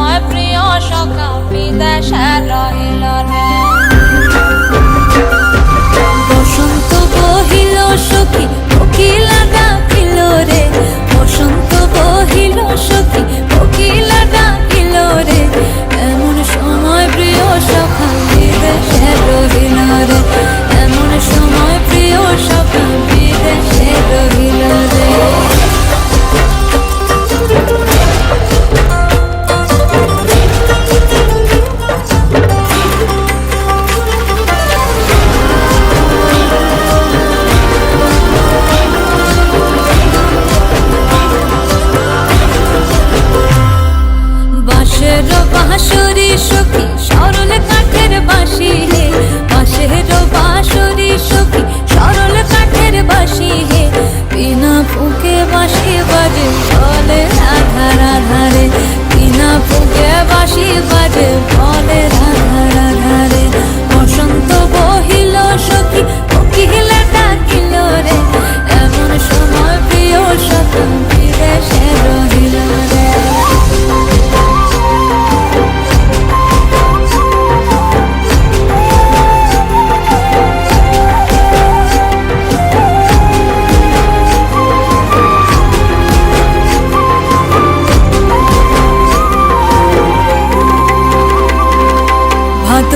সময় প্রিয় সখা বিদেশে রহিল না পাশের বাঁশুরি সখী সরল কাঠের বাঁশি হে। পাশের বাঁশুরি সখী।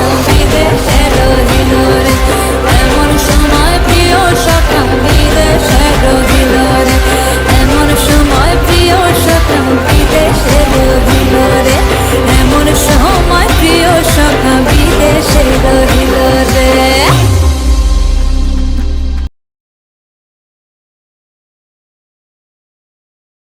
I'll.